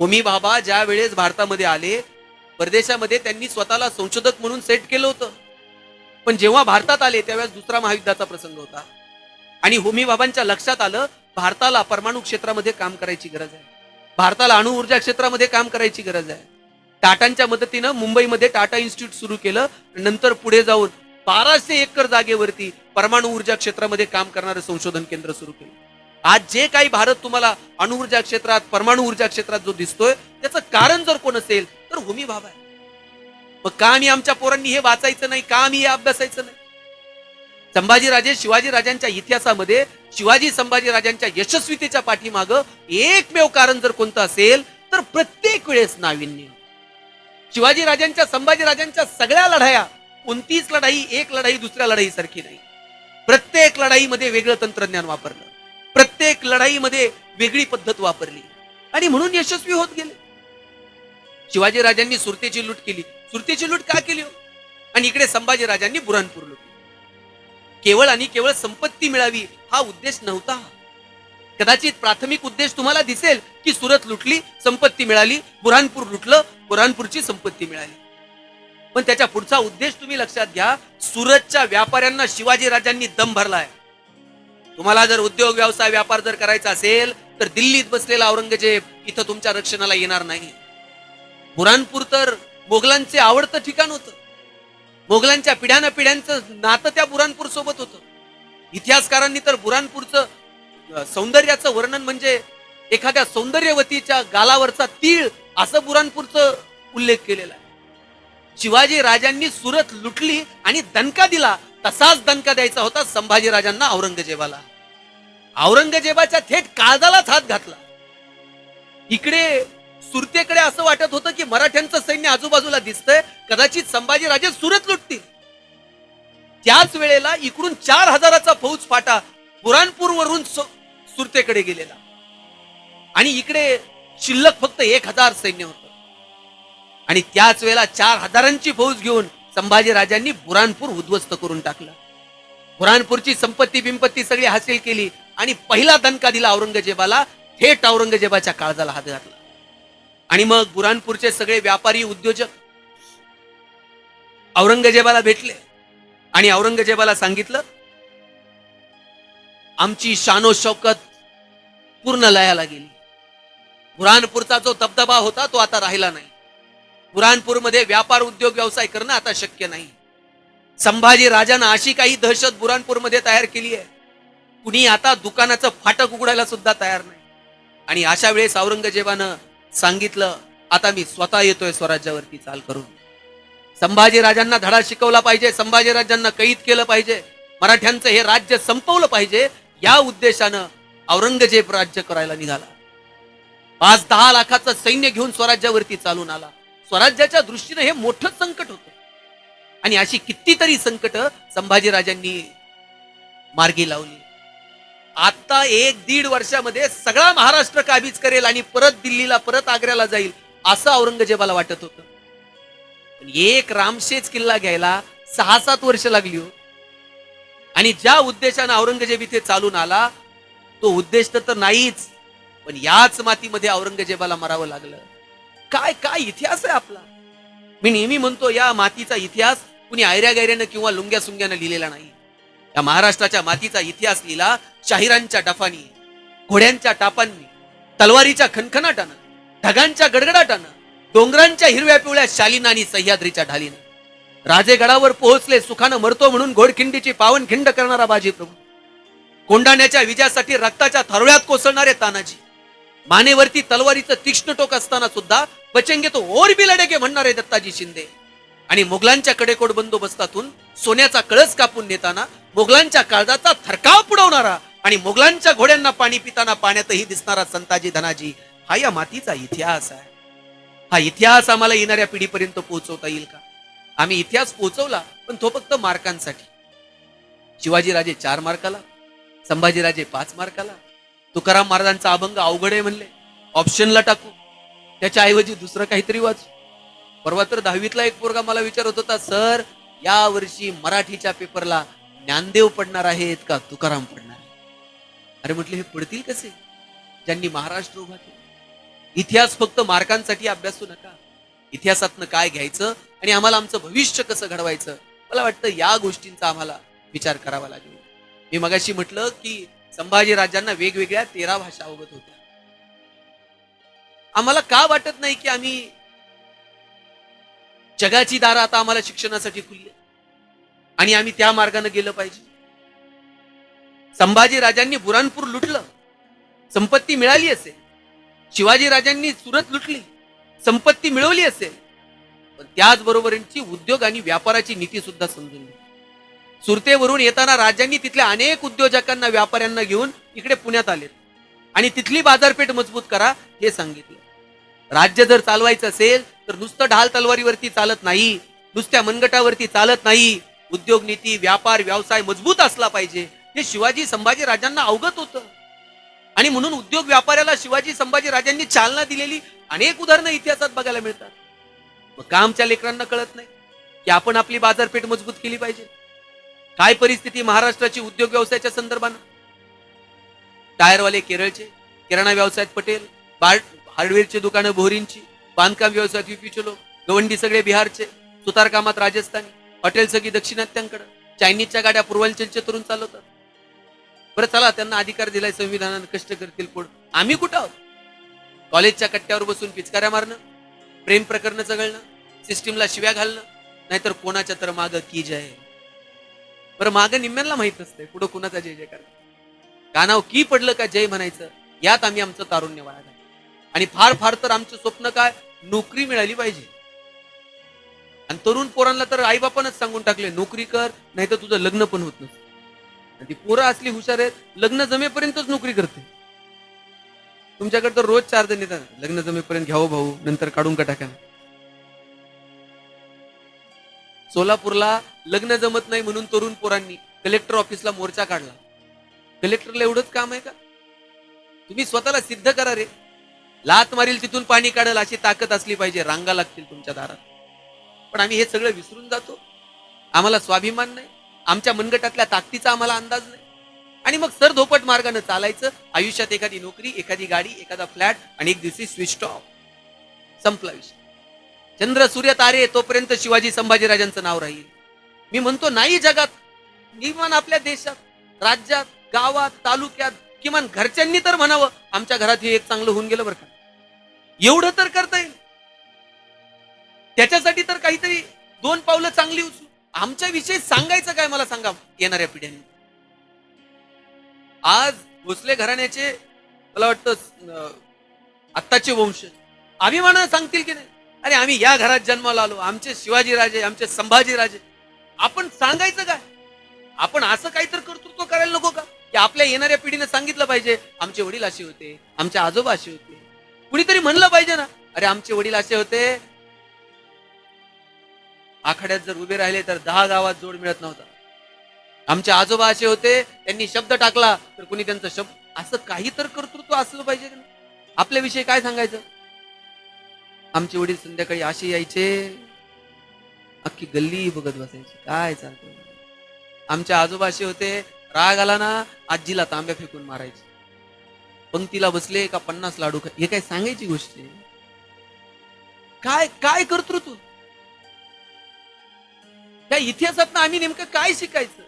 होमी बाबा ज्या वेळेस भारतामध्ये आले परदेशामध्ये त्यांनी स्वतःला संशोधक म्हणून सेट केलं होतं. पण जेव्हा भारतात आले त्यावेळेस दुसरा महायुद्धाचा प्रसंग होता. आणि होमी बाबांच्या लक्षात आलं भारताला परमाणु क्षेत्रामध्ये काम करायची गरज आहे. भारताला अणुऊर्जा क्षेत्रामध्ये काम करायची गरज आहे. टाटांच्या मदतीनं मुंबईमध्ये टाटा इन्स्टिट्यूट सुरू केलं नंतर पुढे जाऊन बाराशे एकर जागेवरती परमाणु ऊर्जा क्षेत्रामध्ये काम करणारं संशोधन केंद्र सुरू केलं. आज जे काही भारत तुम्हाला अणुऊर्जा क्षेत्रात परमाणु ऊर्जा क्षेत्रात जो दिसतोय त्याचं कारण जर कोण असेल तर होमी बाबा आहे. मग का आम्ही आमच्या पोरांनी हे वाचायचं नाही? का आम्ही हे अभ्यासायचं नाही? संभाजीराजे शिवाजी राजांच्या इतिहासामध्ये शिवाजी संभाजी राजांच्या यशस्वीतेच्या पाठीमाग एकमेव कारण जर कोणतं असेल तर प्रत्येक वेळेस नाविन्य. शिवाजी राजांच्या संभाजी राजांच्या सगळ्या लढाया कोणतीच लढाई एक लढाई दुसऱ्या लढाई सारखी नाही. प्रत्येक लढाईमध्ये वेगळं तंत्रज्ञान वापरलं. प्रत्येक लढाईमध्ये वेगळी पद्धत वापरली. आणि म्हणून यशस्वी होत गेले. शिवाजी राजांनी सुरतेची लूट केली. सुरतेची लूट का केली हो? आणि इकडे संभाजी राजांनी बुरानपूर लूट केवळ आणि केवळ संपत्ती मिळावी हा उद्देश नव्हता. कदाचित प्राथमिक उद्देश तुम्हाला दिसेल की सुरत लुटली संपत्ती मिळाली बुरहानपूर लुटलं बुरहानपूरची संपत्ती मिळाली. पण त्याच्या पुढचा उद्देश तुम्ही लक्षात घ्या सुरतच्या व्यापाऱ्यांना शिवाजी राजांनी दम भरलाय. तुम्हाला जर उद्योग व्यवसाय व्यापार जर करायचा असेल तर दिल्लीत बसलेला औरंगजेब इथं तुमच्या रक्षणाला येणार नाही. बुरानपूर तर मोगलांचे आवडतं ठिकाण होतं. मोगलांच्या पिढ्यानं पिढ्यांचं नातं त्या बुरानपूर सोबत होतं. इतिहासकारांनी तर बुरानपूरचं सौंदर्याचं वर्णन म्हणजे एखाद्या सौंदर्यवतीच्या गालावरचा तीळ असं बुरानपूरचं उल्लेख केलेला आहे. शिवाजी राजांनी सुरत लुटली आणि दणका दिला तसाच दणका द्यायचा होता संभाजी राजांना औरंगजेबाला. औरंगजेबाच्या थेट काळजालाच हात घातला. इकडे सुरतेकडे असं वाटत होतं की मराठ्यांचं सैन्य आजूबाजूला दिसतंय कदाचित संभाजी राजे सुरत लुटतील. त्याच वेळेला इकडून चार हजाराचा फौज फाटा पुराणपूर वरून सुरतेकडे गेलेला. आणि इकडे शिल्लक फक्त एक हजार सैन्य होत. आणि त्याच वेळेला चार हजारांची फौज घेऊन संभाजी राजांनी बुरानपूर उद्ध्वस्त करून टाकलं. बुरानपूरची संपत्ती बिंपत्ती सगळी हासिल केली आणि पहिला दणका दिला औरंगजेबाला थेट औरंगजेबाच्या काळजाला हात घातला. आणि मग बुरानपूरचे सगळे व्यापारी उद्योजक औरंगजेबाला भेटले आणि औरंगजेबाला सांगितलं आमची शानो शौकत पूर्ण लयाला गेली. बुरानपूरचा जो दबदबा होता तो आता राहिला नाही. बुरानपूरमध्ये व्यापार उद्योग व्यवसाय करणं आता शक्य नाही. संभाजी राजानं अशी काही दहशत बुरानपूरमध्ये तयार केली आहे. कुणी आता दुकानाचं फाटक उघडायला सुद्धा तयार नाही. आणि अशा वेळेस औरंगजेबानं सांगितलं आता मी स्वतः येतोय स्वराज्यावरती चाल करून. संभाजी राजांना धडा शिकवला पाहिजे संभाजी राजांना कैद केलं पाहिजे मराठ्यांचं हे राज्य संपवलं पाहिजे या उद्देशानं औरंगजेब राज्य करायला निघाला. पाच दहा लाखाचं सैन्य घेऊन स्वराज्यावरती चालून आला. स्वराज्याच्या दृष्टीनं हे मोठं संकट होतं. आणि अशी कितीतरी संकट संभाजीराजांनी मार्गी लावली. आता एक दीड वर्षामध्ये सगळा महाराष्ट्र काबीज करेल आणि परत दिल्लीला परत आग्र्याला जाईल असं औरंगजेबाला वाटत होतं. पण एक रामशेज किल्ला घ्यायला सहा सात वर्ष लागली हो. आणि ज्या उद्देशानं औरंगजेब इथे चालून आला तो उद्देश तर नाहीच पण याच मातीमध्ये औरंगजेबाला मरावं लागलं. काय काय इतिहास आहे आपला? मी नेहमी म्हणतो या मातीचा इतिहास कुणी आयऱ्या गैऱ्यानं किंवा लुंग्या सुंग्यानं लिहिलेला नाही. या महाराष्ट्राच्या मातीचा इतिहास लिहिला शाहिरांच्या डफानी घोड्यांच्या टापांनी तलवारीच्या खनखनाटानं ढगांच्या गडगडाटानं डोंगरांच्या हिरव्या पिवळ्या शालीनं आणि सह्याद्रीच्या ढालीनं. राजेगडावर पोहोचले सुखानं मरतो म्हणून घोडखिंडीची पावनखिंड करणारा बाजी प्रभू. कोंडाण्याच्या विजयासाठी रक्ताच्या थरव्यात कोसळणारे तानाजी. मानेवरती तलवारीचं तीक्ष्ण टोक असताना सुद्धा बचेंगे तो और भी लढेगे म्हणणारे दत्ताजी शिंदे. आणि मुघलांच्या कडेकोट बंदोबस्तातून सोन्याचा कळस कापून नेताना मुघलांच्या काळजाचा थरकाव पुडवणारा आणि मुघलांच्या घोड्यांना पाणी पिताना पाण्यातही दिसणारा संताजी धनाजी हा या मातीचा इतिहास आहे. हा इतिहास आम्हाला येणाऱ्या पिढीपर्यंत पोहोचवता येईल का? आम्ही इतिहास पोहोचवला पण तो फक्त मार्कांसाठी. शिवाजीराजे चार मार्काला संभाजीराजे पाच मार्काला तुकाराम महाराजांचा अभंग अवघड आहे म्हणले. ऑप्शनला टाकू. त्याच्या ऐवजी दुसरं काहीतरी वाचू. परवा तर दहावीतला एक पोरगा मला विचारत होता सर या वर्षी मराठीच्या पेपरला ज्ञानदेव पडणार आहेत का तुकाराम पडणार अरे म्हटले हे पडतील कसे? ज्यांनी महाराष्ट्र उभा केला. इतिहास फक्त मार्कांसाठी अभ्यासू नका. इतिहासातनं काय घ्यायचं आणि आम्हाला आमचं भविष्य कसं घडवायचं? मला वाटतं या गोष्टींचा आम्हाला विचार करावा लागेल. मी मगाशी म्हटलं की संभाजी राजांना वेगवेगळ्या तेरा भाषा अवगत होत्या. आम्हाला का वाटत नाही की आम्ही जगाची दारं आता आम्हाला शिक्षणासाठी खुली आणि आम्ही त्या मार्गाने गेलं पाहिजे? संभाजी राजांनी बुरानपूर लुटलं संपत्ती मिळाली असेल. शिवाजी राजांनी सुरत लुटली संपत्ती मिळवली असेल. पण त्याचबरोबरची उद्योग आणि व्यापाराची नीती सुद्धा समजून घ्या. सुरतेवरून येताना राजांनी तिथल्या अनेक उद्योजकांना व्यापाऱ्यांना घेऊन इकडे पुण्यात आले आणि तिथली बाजारपेठ मजबूत करा हे सांगितलं. राज्य जर चालवायचं असेल तर नुसतं ढाल तलवारीवरती चालत नाही नुसत्या मनगटावरती चालत नाही. उद्योग नीती व्यापार व्यवसाय मजबूत असला पाहिजे. हे शिवाजी संभाजी राजांना अवगत होतं. आणि म्हणून उद्योग व्यापाऱ्याला शिवाजी संभाजी राजांनी चालना दिलेली अनेक उदाहरणं इतिहासात बघायला मिळतात. मग कामच्या लेकरांना कळत नाही की आपण आपली बाजारपेठ मजबूत केली पाहिजे. काय परिस्थिती महाराष्ट्राची उद्योग व्यवसायाच्या संदर्भानं? टायरवाले केरळचे किराणा व्यवसायात पटेल बार हार्डवेअरची दुकानं बोहरींची बांधकाम व्यवसायात युपीचे लोक गवंडी सगळे बिहारचे सुतारकामात राजस्थानी हॉटेल सगळी दक्षिणात्यांकडे चायनीजच्या गाड्या पूर्वांचलचे तरुण चालवतात. बरं चला त्यांना अधिकार दिलाय संविधानानं कष्ट करतील कोण? आम्ही कुठं आहोत? कॉलेजच्या कट्ट्यावर बसून पिचकाऱ्या मारणं प्रेम प्रकरण चघळणं सिस्टीमला शिव्या घालणं नाहीतर कोणाच्या तर माग की जय? बरं मागं निम्म्यांना माहीत नसते पुढं कुणाचा जय जयकार. कानाव की पडलं का जय म्हणायचं यात आम्ही आमचं तारुण्य वाया घालतो. आणि फार फार तर आमचं स्वप्न काय? नोकरी मिळाली पाहिजे. आणि तरुण पोरांना तर आईबापानच सांगून टाकले नोकरी कर नाही तर तुझं लग्न पण होत नसतं. आणि ती पोरं असली हुशार आहेत लग्न जमेपर्यंतच नोकरी करते तुमच्याकडे तर रोज चार जण येतात लग्न जमेपर्यंत घ्यावं भाऊ नंतर काढून का टाका सोलापूरला लग्न जमत नाही म्हणून तरुण पोरांनी कलेक्टर ऑफिसला मोर्चा काढला. कलेक्टरला एवढंच काम आहे का? तुम्ही स्वतःला सिद्ध करा रे. लात मारील तिथून पाणी काढल अशी ताकद असली पाहिजे रांगा लागतील तुमच्या दारात. पण आम्ही हे सगळं विसरून जातो. आम्हाला स्वाभिमान नाही. आमच्या मनगटातल्या ताकदीचा आम्हाला अंदाज नाही. आणि मग सर धोपट मार्गाने चालायचं. आयुष्यात एखादी नोकरी एखादी गाडी एखादा फ्लॅट आणि एक दिवशी स्विच ऑफ संपला विषय. चंद्र सूर्य तारे तोपर्यंत शिवाजी संभाजीराजांचं नाव राहील. मी म्हणतो नाही जगात किमान आपल्या देशात राज्यात गावात तालुक्यात किमान घरच्यांनी तर म्हणावं आमच्या घरात हे एक चांगलं होऊन गेलं बरं का. एवढं तर करता येईल. त्याच्यासाठी तर काहीतरी दोन पावलं चांगली उचलू. आमच्या विषयी सांगायचं काय मला सांगा येणाऱ्या पिढ्यांनी? आज भोसले घराण्याचे मला वाटतं अं, आत्ताचे वंश. अभिमानानं सांगतील की नाही? अरे आम्ही या घरात जन्माला आलो. आमचे शिवाजी राजे आमचे संभाजी राजे आपण सांगायचं काय? आपण असं काहीतरी कर्तृत्व करायला नको का? की आपल्या येणाऱ्या पिढीने सांगितलं पाहिजे आमचे वडील असे होते आमचे आजोबा असे होते. कुणीतरी म्हणलं पाहिजे ना अरे आमचे वडील असे होते. आखाड्यात जर उभे राहिले तर दहा गावात जोड मिळत नव्हता. आमचे आजोबा असे होते त्यांनी शब्द टाकला तर कुणी त्यांचा शब्द असं काही तर कर्तृत्व असलं पाहिजे आपल्याविषयी काय सांगायचं? आमचे वडील संध्याकाळी असे यायचे. अख्खी गल्ली बघत बसायची. काय चालतं आमचे आजोबा असे होते राग आला ना आजीला तांब्या फेकून मारायचे. पंक्तीला बसले का पन्नास लाडू हे काय सांगायची गोष्ट आहे? काय काय तू? त्या इतिहासात आम्ही नेमकं काय शिकायचं?